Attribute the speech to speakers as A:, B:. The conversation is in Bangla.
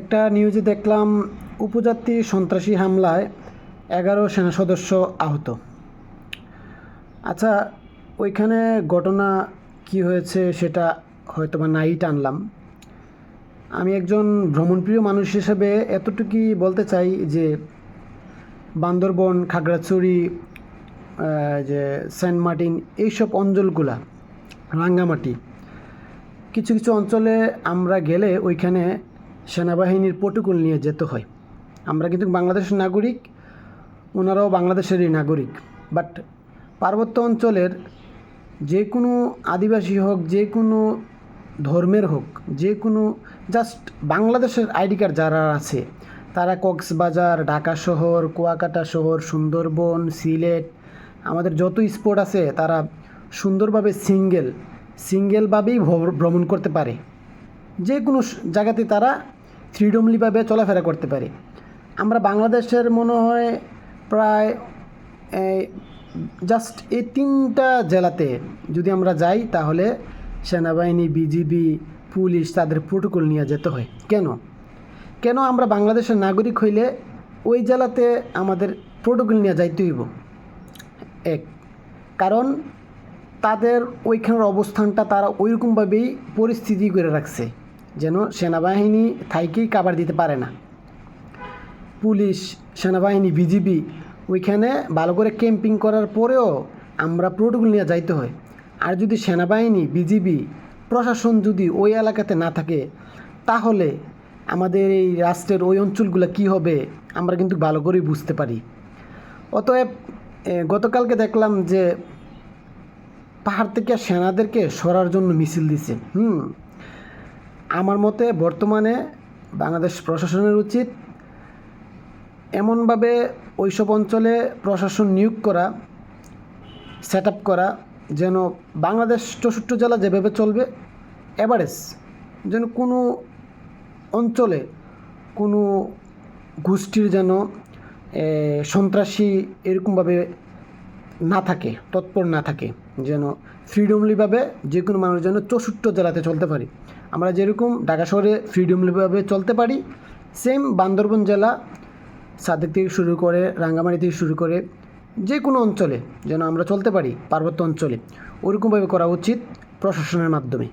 A: একটা নিউজে দেখলাম, উপজাতি সন্ত্রাসী হামলায় এগারো সেনা সদস্য আহত। আচ্ছা ওইখানে ঘটনা কি হয়েছে সেটা হয়তো বা নাই টানলাম। আমি একজন ভ্রমণপ্রিয় মানুষ হিসেবে এতটুকুই বলতে চাই যে, বান্দরবন, খাগড়াছড়ি যে সেন্ট মার্টিন, এইসব অঞ্চলগুলা, রাঙ্গামাটি, কিছু কিছু অঞ্চলে আমরা গেলে ওইখানে সেনাবাহিনীর প্রটোকল নিয়ে যেতে হয়। আমরা কিন্তু বাংলাদেশের নাগরিক, ওনারাও বাংলাদেশেরই নাগরিক। বাট পার্বত্য অঞ্চলের যে কোনো আদিবাসী হোক যে কোনো ধর্মের হোক যে কোনো জাস্ট বাংলাদেশের আইডি কার্ড যারা আছে, তারা কক্সবাজার, ঢাকা শহর, কুয়াকাটা শহর, সুন্দরবন, সিলেট, আমাদের যত স্পট আছে, তারা সুন্দরভাবে সিঙ্গেল, সিঙ্গেলভাবেই ভ্রমণ করতে পারে। যে কোনো জায়গাতে তারা ফ্রিডমলিভাবে চলাফেরা করতে পারি। আমরা বাংলাদেশের মনে হয় প্রায় জাস্ট এই তিনটা জেলাতে যদি আমরা যাই, তাহলে সেনাবাহিনী, বিজিবি, পুলিশ তাদের প্রোটোকল নিয়ে যেতে হয়। কেন? কেন আমরা বাংলাদেশের নাগরিক হইলে ওই জেলাতে আমাদের প্রোটোকল নিয়ে যাইতে হইব? এক, কারণ তাদের ওইখানের অবস্থানটা তারা ওইরকমভাবেই পরিস্থিতি করে রাখছে। যেন সেনাবাহিনী থাইকেই কাবার দিতে পারে না। পুলিশ, সেনাবাহিনী, বিজিবি ওইখানে ভালো করে ক্যাম্পিং করার পরেও আমরা প্রোটোকল নিয়ে যাইতে হয়। আর যদি সেনাবাহিনী, বিজিবি, প্রশাসন যদি ওই এলাকাতে না থাকে, তাহলে আমাদের এই রাষ্ট্রের ওই অঞ্চলগুলো কি হবে, আমরা কিন্তু ভালো করেই বুঝতে পারি। অতএব গতকালকে দেখলাম যে পাহাড় থেকে সেনাদেরকে সরার জন্য মিছিল দিছে। হুম আমার মতে বর্তমানে বাংলাদেশ প্রশাসনের উচিত এমনভাবে ওইসব অঞ্চলে প্রশাসন নিয়োগ করা সেট আপ করা, যেন বাংলাদেশ চৌষট্টি জেলা যেভাবে চলবে এভারেজ যেন কোনো অঞ্চলে কোনো গোষ্ঠীর যেন সন্ত্রাসী এরকমভাবে না থাকে, তৎপর না থাকে, যেন ফ্রিডমলিভাবে যে কোনো মানুষ যেন চৌষট্টি জেলাতে চলতে পারি। আমরা যেরকম ঢাকা শহরে ফ্রিডমলিভাবে চলতে পারি সেম বান্দরবন জেলা সাদেক থেকে শুরু করে, রাঙ্গামাটি থেকে শুরু করে যে কোনো অঞ্চলে যেন আমরা চলতে পারি, পার্বত্য অঞ্চলে, ওরকমভাবে করা উচিত প্রশাসনের মাধ্যমে।